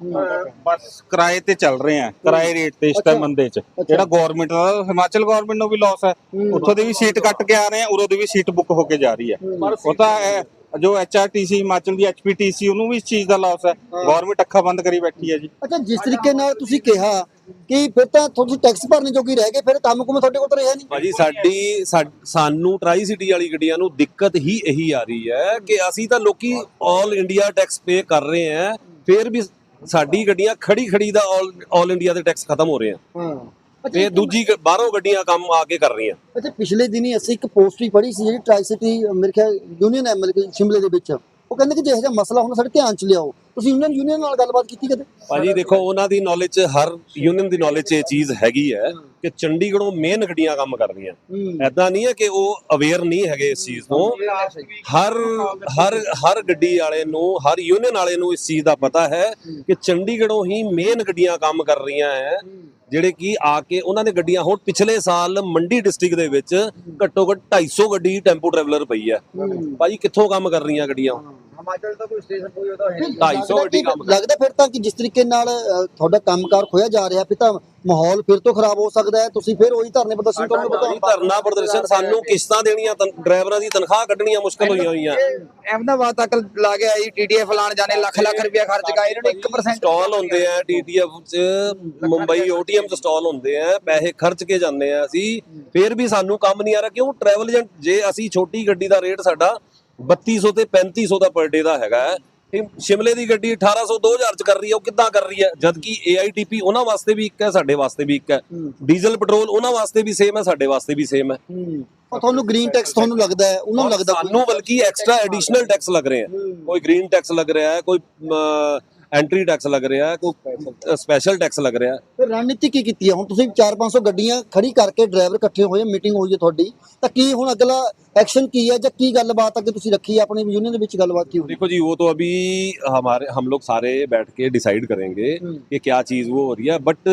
ਬੱਸ ਕਿਰਾਏ ਤੇ ਚੱਲ ਰਹੇ ਆ ਕਿਰਾਏ ਰੇਟ ਤੇ ਇਸ। ਟਾਈਮ ਮੰਦੇ ਚ। ਜਿਹੜਾ ਗਵਰਨਮੈਂਟ ਦਾ ਹਿਮਾਚਲ ਗਵਰਨਮੈਂਟ ਨੂੰ ਵੀ ਲਾਸ ਹੈ। ਉੱਥੋਂ ਦੀ ਵੀ ਸੀਟ ਕੱਟ ਕੇ ਆ ਰਹੇ ਆ ਉਰੋਂ ਦੀ ਵੀ ਸੀਟ ਬੁੱਕ ਹੋ ਕੇ ਜਾ ਰਹੀ ਹੈ। ਉਹ ਤਾਂ ਜੋ ਐਚਆਰਟੀਸੀ ਹਿਮਾਚਲ ਦੀ ਐਚਪੀਟੀਸੀ ਉਹਨੂੰ ਵੀ ਇਸ ਚੀਜ਼ ਦਾ ਲਾਸ ਹੈ। ਗਵਰਨਮੈਂਟ ਅੱਖਾਂ ਬੰਦ ਕਰੀ ਬੈਠੀ ਹੈ ਜੀ। ਅੱਛਾ ਜਿਸ ਤਰੀਕੇ ਨਾਲ ਤੁਸੀਂ ਕਿਹਾ ਕਿ ਫਿਰ ਤਾਂ ਤੁਸੀਂ ਟੈਕਸ ਭਰਨੇ ਜੋਗੀ ਰਹਿ ਗਏ ਫਿਰ ਕੰਮ ਕੁਮ ਤੁਹਾਡੇ ਕੋਲ ਤਾਂ ਰਿਹਾ ਨਹੀਂ। ਭਾਜੀ ਸਾਡੀ ਸਾਨੂੰ ਟਰਾਈ ਸਿਟੀ ਵਾਲੀ ਗੱਡੀਆਂ ਨੂੰ ਦਿੱਕਤ ਹੀ ਇਹੀ ਆ ਰਹੀ ਹੈ ਕਿ ਅਸੀਂ ਤਾਂ ਲੋਕੀ ਆਲ ਇੰਡੀਆ ਟੈਕਸ ਪੇ ਕਰ ਰਹੇ ਆ ਫਿਰ ਵੀ ਸਾਡੀ ਗੱਡੀਆਂ ਖੜੀ ਖੜੀ ਦਾ ਆਲ ਇੰਡੀਆ ਦੇ ਟੈਕਸ ਖਤਮ ਹੋ ਰਹੇ ਆ। ਹਾਂ। ਤੇ ਦੂਜੀ ਗ- ਬਾਹਰੋਂ ਗੱਡੀਆਂ ਕੰਮ ਆ ਕੇ ਕਰ ਰਹੀਆਂ। ਅੱਛਾ ਪਿਛਲੇ ਦਿਨੀ ਅਸੀਂ ਇੱਕ ਪੋਸਟ ਵੀ ਪੜ੍ਹੀ ਸੀ ਜਿਹੜੀ ਟ੍ਰਾਈ ਸਿਟੀ ਮੇਰੇ ਖਿਆਲ ਯੂਨੀਅਨ ਕਿ ਸ਼ਿਮਲੇ ਦੇ ਵਿੱਚ। ਉਹ ਕਹਿੰਦੇ ਕਿ ਜੇ ਇਹੋ ਜਿਹਾ ਮਸਲਾ ਹੁੰਦਾ ਸਾਡੇ ਧਿਆਨ ਚ ਲਿਆਓ। ਤੁਸੀਂ ਯੂਨੀਅਨ ਯੂਨੀਅਨ ਨਾਲ ਗੱਲਬਾਤ ਕੀਤੀ ਕਦੇ? ਭਾਜੀ ਦੇਖੋ ਉਹਨਾਂ ਦੀ ਨੌਲੇਜ ਹਰ ਯੂਨੀਅਨ ਦੀ ਨੌਲੇਜ ਇਹ ਚੀਜ਼ ਹੈਗੀ ਹੈ ਕਿ ਚੰਡੀਗੜ੍ਹੋਂ ਮੇਨ ਗੱਡੀਆਂ ਕੰਮ ਕਰ ਰਹੀਆਂ ਐਦਾਂ ਨਹੀਂ ਹੈ ਕਿ ਉਹ ਅਵੇਅਰ ਨਹੀਂ ਹੈਗੇ ਇਸ ਚੀਜ਼ ਤੋਂ। ਹਰ ਹਰ ਹਰ ਗੱਡੀ ਵਾਲੇ ਨੂੰ ਹਰ ਯੂਨੀਅਨ ਵਾਲੇ ਨੂੰ ਇਸ ਚੀਜ਼ ਦਾ ਪਤਾ ਹੈ ਕਿ ਚੰਡੀਗੜ੍ਹੋਂ ਹੀ ਮੇਨ ਗੱਡੀਆਂ ਕੰਮ ਕਰ ਰਹੀਆਂ ਹੈ। ਜਿਹੜੇ ਕਿ ਆ ਕੇ ਉਹਨਾਂ ਨੇ ਗੱਡੀਆਂ ਹੁਣ ਪਿਛਲੇ ਸਾਲ ਮੰਡੀ ਡਿਸਟ੍ਰਿਕਟ ਦੇ ਵਿੱਚ ਘੱਟੋ ਘੱਟ 250 ਗੱਡੀ ਟੈਂਪੂ ਟਰੈਵਲਰ ਪਈ ਹੈ। ਭਾਜੀ ਕਿੱਥੋਂ ਕੰਮ ਕਰ ਰਹੀਆਂ ਗੱਡੀਆਂ? ਹਿਮਾਚਲ ਤਾਂ ਕੋਈ ਸਟੇਸ਼ਨ ਕੋਈ ਉਹਦਾ ਹੈ ਨਹੀਂ। 250 ਗੱਡੀ ਕੰਮ ਕਰ ਲੱਗਦਾ ਫਿਰ ਤਾਂ ਕਿ ਜਿਸ ਤਰੀਕੇ ਨਾਲ ਅ, ਤੁਹਾਡਾ ਕੰਮਕਾਰ ਖੋਇਆ ਜਾ ਰਿਹਾ ਫਿਰ ਤਾਂ ਮਾਹੌਲ ਫਿਰ ਤੋਂ ਖਰਾਬ ਹੋ ਸਕਦਾ ਹੈ। ਤੁਸੀਂ ਫਿਰ ਉਹੀ ਧਰਨੇ ਪ੍ਰਦਰਸ਼ਨ ਕਰੋਗੇ ਭਾਜੀ, ਬਤਾ ਧਰਨਾ ਪ੍ਰਦਰਸ਼ਨ ਸਾਨੂੰ ਕਿਸ਼ਤਾਂ ਦੇਣੀਆਂ ਤਨ- ਡਰਾਈਵਰਾਂ ਦੀ ਤਨਖਾਹ ਕੱਢਣੀਆਂ ਮੁਸ਼ਕਲ ਹੋਈਆਂ ਹੋਈਆਂ। ਅਹਿਮਦਾਬਾਦ ਤੱਕ ਲਾ ਕੇ ਆਈ ਟੀਟੀਐਫ ਲਾਣ ਜਾਣੇ ਲੱਖ ਲੱਖ ਰੁਪਇਆ ਖਰਚ ਕੇ ਆਏ ਇਹਨਾਂ ਨੂੰ 1% ਸਟਾਲ ਹੁੰਦੇ ਆ ਟੀਟੀਐਫ ਚ ਮੁੰਬਈ ਓਟੀਐਮ ਚ ਸਟਾਲ ਹੁੰਦੇ ਆ ਪੈਸੇ ਖਰਚ ਕੇ ਜਾਂਦੇ ਆ ਅਸੀਂ। ਫਿਰ ਵੀ ਸਾਨੂੰ ਕੰਮ ਨਹੀਂ ਆ ਰਿਹਾ ਕਿਉਂ? ਟਰੈਵਲ ਏਜੰਟ ਜੇ ਅਸੀਂ ਛੋਟੀ ਗੱਡੀ ਦਾ ਰੇਟ ਸਾਡਾ 3200 ਤੇ 3500 ਦਾ ਪਰ ਡੇ ਦਾ ਹੈਗਾ ਇਹ ਸ਼ਿਮਲੇ ਦੀ ਗੱਡੀ 1800 2000 ਚ ਕਰ ਰਹੀ ਹੈ ਉਹ ਕਿੱਦਾਂ ਕਰ ਰਹੀ ਹੈ? ਜਦ ਕਿ AITP ਉਹਨਾਂ ਵਾਸਤੇ ਵੀ ਇੱਕ ਹੈ ਸਾਡੇ ਵਾਸਤੇ ਵੀ ਇੱਕ ਹੈ। ਡੀਜ਼ਲ ਪੈਟਰੋਲ ਉਹਨਾਂ ਵਾਸਤੇ ਵੀ ਸੇਮ ਹੈ ਸਾਡੇ ਵਾਸਤੇ ਵੀ ਸੇਮ ਹੈ। ਤੁਹਾਨੂੰ ਗ੍ਰੀਨ ਟੈਕਸ ਤੁਹਾਨੂੰ ਲੱਗਦਾ ਹੈ ਉਹਨਾਂ ਨੂੰ ਲੱਗਦਾ ਸਾਨੂੰ ਬਲਕਿ ਐਕਸਟਰਾ ਐਡੀਸ਼ਨਲ ਟੈਕਸ ਲੱਗ ਰਹੇ ਹੈ। ਕੋਈ ਗ੍ਰੀਨ ਟੈਕਸ ਲੱਗ ਰਿਹਾ ਹੈ ਕੋਈ ਐਂਟਰੀ ਟੈਕਸ ਲੱਗ ਰਿਹਾ ਹੈ ਕੋਈ ਸਪੈਸ਼ਲ ਟੈਕਸ ਲੱਗ ਰਿਹਾ ਹੈ ਫਿਰ ਰਣਨੀਤੀ ਕੀ ਕੀਤੀ ਹੈ ਹੁਣ ਤੁਸੀਂ 4-500 ਗੱਡੀਆਂ ਖੜੀ ਕਰਕੇ ਡਰਾਈਵਰ ਇਕੱਠੇ ਹੋਏ ਮੀਟਿੰਗ ਹੋਈ ਹੈ ਤੁਹਾਡੀ ਤਾਂ ਕੀ ਹੁਣ ਅਗਲਾ ਐਕਸ਼ਨ ਕੀ ਹੈ ਜਾਂ ਕੀ ਗੱਲਬਾਤ ਅੱਗੇ ਤੁਸੀਂ ਰੱਖੀ ਹੈ ਆਪਣੀ ਯੂਨੀਅਨ ਦੇ ਵਿੱਚ ਗੱਲਬਾਤ ਕੀ ਹੋਈ देखो जी वो तो अभी हमारे हम लोग सारे बैठ के डिसाइड करेंगे कि क्या चीज़ वो हो रही है बट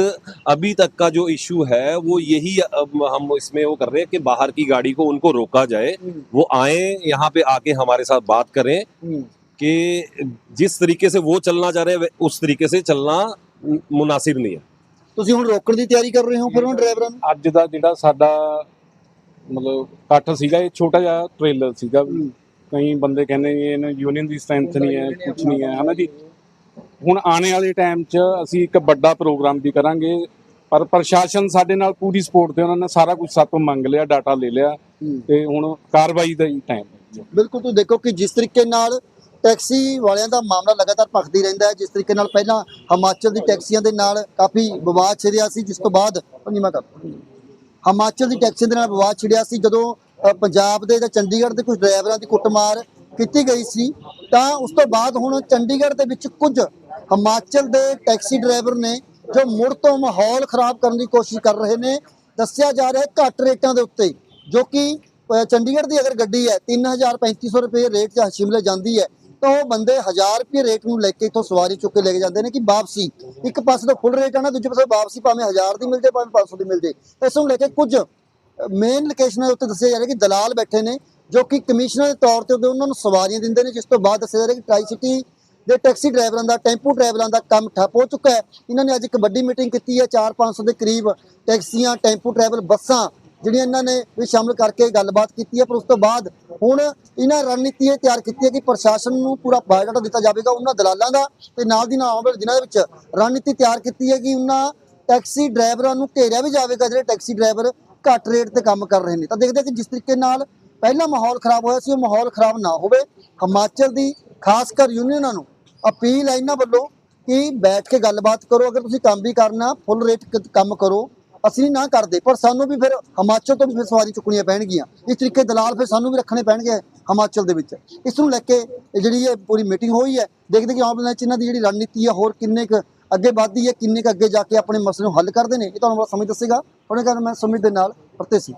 अभी तक का जो इशू है वो यही अब हम इसमें वो कर रहे हैं कि बाहर की गाड़ी को उनको रोका जाए वो आए यहाँ पे आके हमारे साथ बात करें कि जिस तरीके से वो चलना चाह रहे हैं उस तरीके से चलना मुनासिब नहीं है ਤੁਸੀਂ ਹੁਣ ਰੋਕਣ ਦੀ ਤਿਆਰੀ ਕਰ ਰਹੇ ਹੋ ਫਿਰ ਉਹਨਾਂ ਡਰਾਈਵਰਾਂ ਨੂੰ ਅੱਜ ਦਾ ਜਿਹੜਾ ਸਾਡਾ ਮਤਲਬ ਇਕੱਠ ਸੀਗਾ ਇਹ ਛੋਟਾ ਜਿਹਾ ਟ੍ਰੇਲਰ ਸੀਗਾ ਕਈ ਬੰਦੇ ਕਹਿੰਦੇ ਜੀ ਇਹਨਾਂ ਯੂਨੀਅਨ ਦੀ ਸਟਰੈਂਥ ਨਹੀਂ ਹੈ ਕੁਝ ਨਹੀਂ ਹੈ ਹਨਾ ਜੀ ਹੁਣ ਆਉਣੇ ਵਾਲੇ ਟਾਈਮ 'ਚ ਅਸੀਂ ਇੱਕ ਵੱਡਾ ਪ੍ਰੋਗਰਾਮ ਵੀ ਕਰਾਂਗੇ ਪਰ ਪ੍ਰਸ਼ਾਸਨ ਸਾਡੇ ਨਾਲ ਪੂਰੀ ਸਪੋਰਟ ਤੇ ਉਹਨਾਂ ਨੇ ਸਾਰਾ ਕੁਝ ਸਾਤੋਂ ਮੰਗ ਲਿਆ ਡਾਟਾ ਲੈ ਲਿਆ ਤੇ ਹੁਣ ਕਾਰਵਾਈ ਦਾ ਹੀ ਟਾਈਮ ਹੈ ਬਿਲਕੁਲ ਤੁਸੀਂ ਦੇਖੋ ਕਿ ਜਿਸ ਤਰੀਕੇ ਨਾਲ ਟੈਕਸੀ ਵਾਲਿਆਂ ਦਾ ਮਾਮਲਾ ਲਗਾਤਾਰ ਭਖਦੀ ਰਹਿੰਦਾ ਹੈ। ਜਿਸ ਤਰੀਕੇ ਨਾਲ ਪਹਿਲਾਂ ਹਿਮਾਚਲ ਦੀ ਟੈਕਸੀਆਂ ਦੇ ਨਾਲ ਕਾਫੀ ਵਿਵਾਦ ਛਿੜਿਆ ਸੀ, ਜਿਸ ਤੋਂ ਬਾਅਦ ਪੰਜਵਾਂ ਕਰ ਹਿਮਾਚਲ ਦੀ ਟੈਕਸੀ ਦੇ ਨਾਲ ਵਿਵਾਦ ਛਿੜਿਆ ਸੀ, ਜਦੋਂ ਪੰਜਾਬ ਦੇ ਜਾਂ ਚੰਡੀਗੜ੍ਹ ਦੇ ਕੁਝ ਡਰਾਈਵਰਾਂ ਦੀ ਕੁੱਟਮਾਰ ਕੀਤੀ ਗਈ ਸੀ, ਤਾਂ ਉਸ ਤੋਂ ਬਾਅਦ ਹੁਣ ਚੰਡੀਗੜ੍ਹ ਦੇ ਵਿੱਚ ਕੁਝ ਹਿਮਾਚਲ ਦੇ ਟੈਕਸੀ ਡਰਾਈਵਰ ਨੇ ਜੋ ਮੁੜ ਤੋਂ ਮਾਹੌਲ ਖਰਾਬ ਕਰਨ ਦੀ ਕੋਸ਼ਿਸ਼ ਕਰ ਰਹੇ ਨੇ, ਦੱਸਿਆ ਜਾ ਰਿਹਾ ਹੈ ਘੱਟ ਰੇਟਾਂ ਦੇ ਉੱਤੇ, ਜੋ ਕਿ ਚੰਡੀਗੜ੍ਹ ਦੀ ਅਗਰ ਗੱਡੀ ਹੈ 3000 3500 ਰੁਪਏ ਰੇਟ 'ਚ ਸ਼ਿਮਲੇ ਜਾਂਦੀ ਹੈ ਤਾਂ ਉਹ ਬੰਦੇ 1000 ਰੁਪਏ ਰੇਟ ਨੂੰ ਲੈ ਕੇ ਇੱਥੋਂ ਸਵਾਰੀ ਚੁੱਕ ਕੇ ਲੈ ਕੇ ਜਾਂਦੇ ਨੇ ਕਿ ਵਾਪਸੀ। ਇੱਕ ਪਾਸੇ ਤਾਂ ਫੁੱਲ ਰੇਟ ਆ ਨਾ, ਦੂਜੇ ਪਾਸੇ ਵਾਪਸੀ ਭਾਵੇਂ 1000 ਦੀ ਮਿਲ ਜੇ, ਭਾਵੇਂ 500 ਦੀ ਮਿਲ ਜੇ। ਇਸ ਨੂੰ ਲੈ ਕੇ ਕੁਝ ਮੇਨ ਲੋਕੇਸ਼ਨਾਂ ਦੇ ਉੱਤੇ ਦੱਸਿਆ ਜਾ ਰਿਹਾ ਕਿ ਦਲਾਲ ਬੈਠੇ ਨੇ, ਜੋ ਕਿ ਕਮਿਸ਼ਨਰ ਦੇ ਤੌਰ ਤੇ ਉਹਨਾਂ ਨੂੰ ਸਵਾਰੀਆਂ ਦਿੰਦੇ ਨੇ, ਜਿਸ ਤੋਂ ਬਾਅਦ ਦੱਸਿਆ ਜਾ ਰਿਹਾ ਕਿ ਟਰਾਈ ਸਿਟੀ ਦੇ ਟੈਕਸੀ ਡਰਾਈਵਰਾਂ ਦਾ, ਟੈਂਪੂ ਡਰਾਈਵਰਾਂ ਦਾ ਕੰਮ ਠੱਪ ਹੋ ਚੁੱਕਾ ਹੈ। ਇਹਨਾਂ ਨੇ ਅੱਜ ਇੱਕ ਵੱਡੀ ਮੀਟਿੰਗ ਕੀਤੀ ਹੈ 4-500 ਦੇ ਕਰੀਬ ਟੈਕਸੀਆਂ, ਟੈਂਪੂ ਟਰੈਵਲ ਬੱਸਾਂ ਜਿਹੜੀਆਂ ਇਹਨਾਂ ਨੇ ਵੀ ਸ਼ਾਮਲ ਕਰਕੇ ਗੱਲਬਾਤ ਕੀਤੀ ਹੈ, ਪਰ ਉਸ ਤੋਂ ਬਾਅਦ ਹੁਣ ਇਹਨਾਂ ਰਣਨੀਤੀ ਇਹ ਤਿਆਰ ਕੀਤੀ ਹੈ ਕਿ ਪ੍ਰਸ਼ਾਸਨ ਨੂੰ ਪੂਰਾ ਬਾਇਓਡਾਟਾ ਦਿੱਤਾ ਜਾਵੇਗਾ ਉਹਨਾਂ ਦਲਾਲਾਂ ਦਾ ਤੇ ਨਾਲ ਦੀ ਨਾਲ ਆਉਣ ਵਾਲੇ ਦਿਨਾਂ ਦੇ ਵਿੱਚ ਰਣਨੀਤੀ ਤਿਆਰ ਕੀਤੀ ਹੈ ਕਿ ਉਹਨਾਂ ਟੈਕਸੀ ਡਰਾਈਵਰਾਂ ਨੂੰ ਘੇਰਿਆ ਵੀ ਜਾਵੇਗਾ, ਜਿਹੜੇ ਟੈਕਸੀ ਡਰਾਈਵਰ ਘੱਟ ਰੇਟ ਤੇ ਕੰਮ ਕਰ ਰਹੇ ਨੇ। ਤਾਂ ਦੇਖਦੇ ਕਿ ਜਿਸ ਤਰੀਕੇ ਨਾਲ ਪਹਿਲਾ ਮਾਹੌਲ ਖਰਾਬ ਹੋਇਆ ਸੀ, ਉਹ ਮਾਹੌਲ ਖਰਾਬ ਨਾ ਹੋਵੇ, ਹਿਮਾਚਲ ਦੀ ਖਾਸ ਕਰ ਯੂਨੀਅਨਾਂ ਨੂੰ ਅਪੀਲ ਹੈ ਇਹਨਾਂ ਵੱਲੋਂ ਕਿ ਬੈਠ ਕੇ ਗੱਲਬਾਤ ਕਰੋ, ਅਗਰ ਤੁਸੀਂ ਕੰਮ ਵੀ ਕਰਨਾ, ਫੁੱਲ ਰੇਟ ਕੰਮ ਕਰੋ ਅਸੀਂ ਨਹੀਂ ਨਾ ਕਰਦੇ, ਪਰ ਸਾਨੂੰ ਵੀ ਫਿਰ ਹਿਮਾਚਲ ਤੋਂ ਵੀ ਫਿਰ ਸਵਾਰੀ ਚੁੱਕਣੀਆਂ ਪੈਣਗੀਆਂ। ਇਸ ਤਰੀਕੇ ਦਲਾਲ ਫਿਰ ਸਾਨੂੰ ਵੀ ਰੱਖਣੇ ਪੈਣਗੇ ਹਿਮਾਚਲ ਦੇ ਵਿੱਚ। ਇਸ ਨੂੰ ਲੈ ਕੇ ਇਹ ਜਿਹੜੀ ਇਹ ਪੂਰੀ ਮੀਟਿੰਗ ਹੋਈ ਹੈ, ਦੇਖਦੇ ਕਿ ਆਉਣ ਵਾਲੇ ਚ ਇਹਨਾਂ ਦੀ ਜਿਹੜੀ ਰਣਨੀਤੀ ਹੈ, ਹੋਰ ਕਿੰਨੇ ਕੁ ਅੱਗੇ ਵੱਧਦੀ ਹੈ, ਕਿੰਨੇ ਕੁ ਅੱਗੇ ਜਾ ਕੇ ਆਪਣੇ ਮਸਲੇ ਨੂੰ ਹੱਲ ਕਰਦੇ ਨੇ, ਇਹ ਤੁਹਾਨੂੰ ਬੜਾ ਸਮਝ ਦੱਸੇਗਾ। ਉਹਨਾਂ ਕਹਿੰਦਾ ਮੈਂ ਸੁਮਿਤ ਦੇ ਨਾਲ ਪ੍ਰਤੀਸੀ